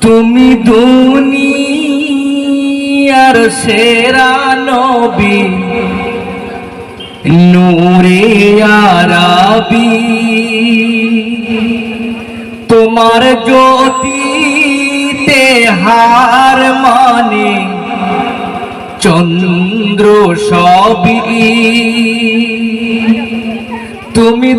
তুমি দুনিয়ার সেরা নবী নূরে আরাবি। তোমার জ্যোতিতে হার মানে চন্দ্র সবই। তুমি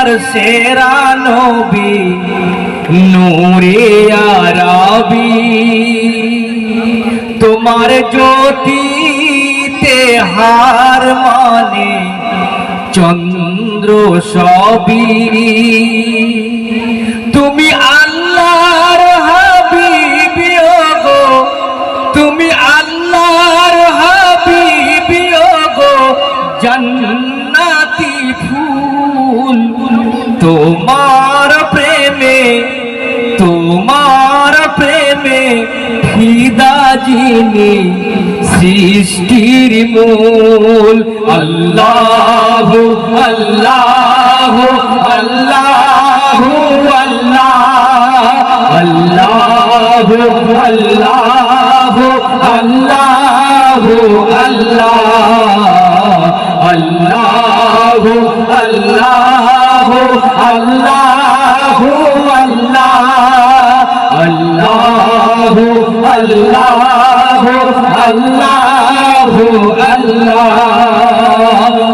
দুনিয়ার সেরা নবী নূরে আরবি। তোমার জ্যোতিতে হার মানে চন্দ্র সবই। তোমার প্রেমে তোমার প্রেমে ফিদা যিনি সৃষ্টির মূল। আল্লাহ আল্লাহ আল্লাহ আল্লাহ। আল্লাহ আল্লাহ আল্লাহ আল্লাহ। আল্লাহ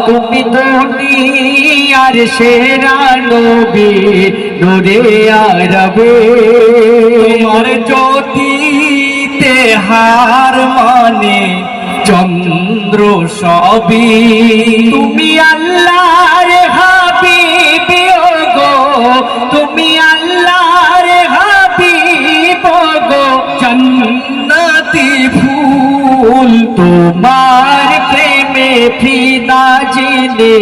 তুমি দুনিয়ার সেরা নবী নূরে আরবে। তোমার জ্যোতিতে হার মানে চন্দ্র সবই। তুমি আল্লাহর ফিদা জেনে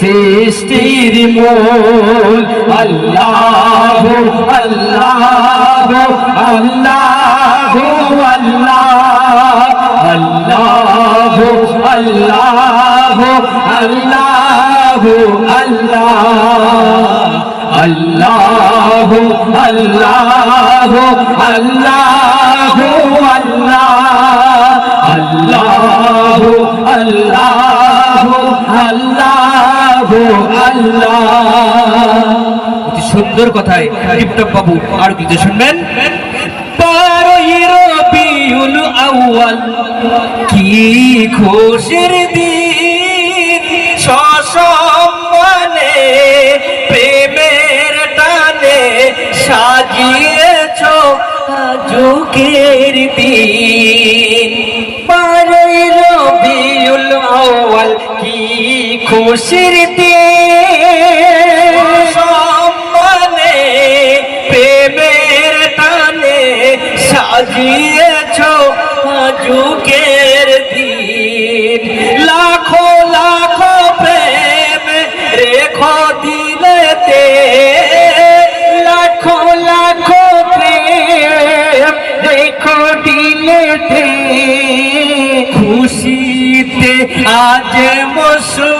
সৃষ্টির মূল। আল্লাহ আল্লাহ আল্লাহ আল্লাহ। আল্লাহ আল্লাহ আল্লাহ اللہ اللہ اللہ اللہ اللہ আল্লাহ আল্লাহ। সুন্দর কথায় টিপটপ বাবু, আর কিছু শুনবেন? আউয়াল, কি খুশির দিন। সসম্মানে, প্রেমের টানে সাজিয়েছ যুগের দিন। খুশির সম্মানে প্রেমের টানে সাজিয়েছ যুগের দিন। লাখো লাখো প্রেম রেখো দিলেতে। লাখো লাখো প্রেম রেখো দিলেতে।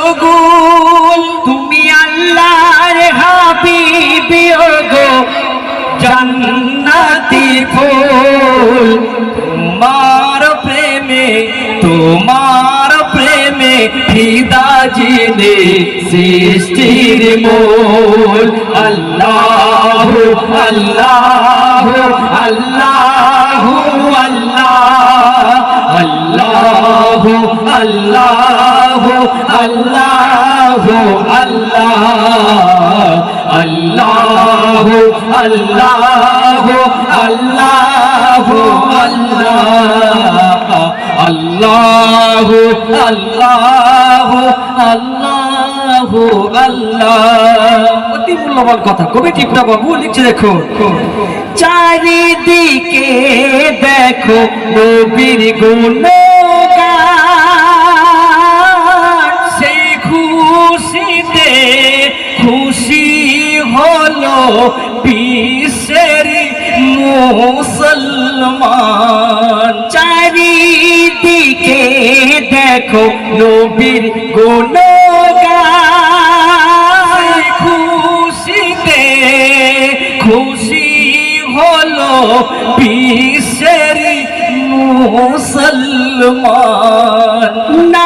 মশগুল তুমি আল্লাহর হাবিবি গো জান্নাতি ফুল। তোমার প্রেমে তোমার প্রেমে ফিদা জিনে সৃষ্টির মূল। আল্লাহ আল্লাহ আল্লাহ আল্লাহ আল্লাহ আল্লাহ। অতি মূল্যবান কথা। কবি টিপটা বাবু লিখছে দেখো। চারিদিকে দেখো কবির গুণে বিশ্বের মুসলমান। চারিদিকে দেখো নবীর গুণগান। খুশি খুশি হলো বিশ্বের মুসলমান। নারায়ে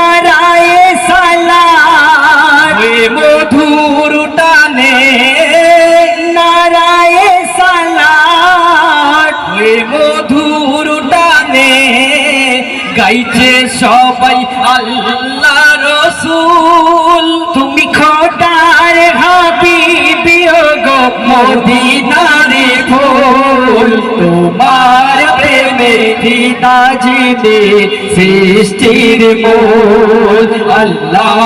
গাইছে সবাই আল্লাহ রসুল। তুমি খোদার হাবিবি গো মদিনারে ফুল তোমার প্রেমে পিতাজিদে সৃষ্টির মূল। আল্লাহ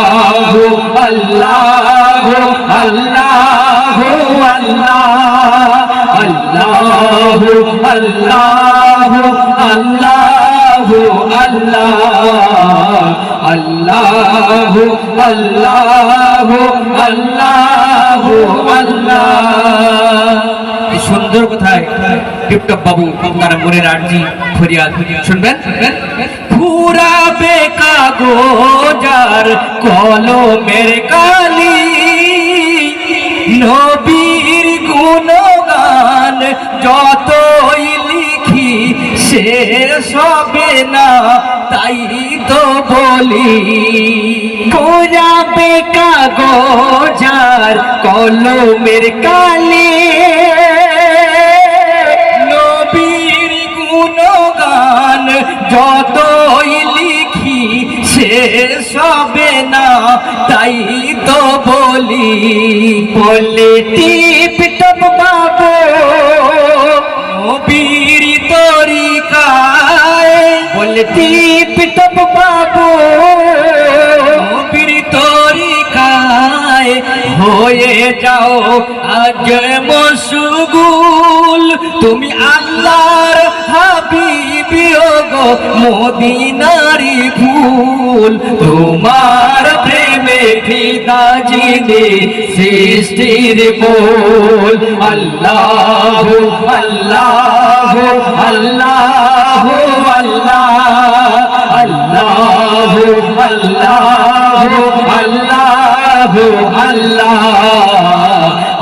আল্লাহ আল্লাহ আল্লাহ আল্লাহ আল্লাহ আল্লাহ। আল্লাহ আল্লাহ আল্লাহ এই সুন্দর কোথায় টিপটপ বাবু তারা মনের আর্জি ফরিয়াদ শুনবেন? ফুরাবে কাগজার কলমের কালি, নবীর গুণগান যতই না, তাই তো বলি। পুরাবে কাগজার কলমের কালে। নবীর গুণগান যতই লিখি শেষ হবে না, তাই তো বলি। বলে আজ মশগুল, তুমি আল্লাহর হাবিবি গো মদিনারি ফুল তোমার প্রেমে ফিদা জিদে সৃষ্টির মোল আল্লাহ আল্লাহ আল্লাহ আল্লাহ। আল্লাহ আল্লাহ আল্লাহ আল্লাহ।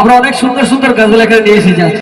আমরা অনেক সুন্দর সুন্দর গাছ লেখা নিয়ে এসেছি আজকে।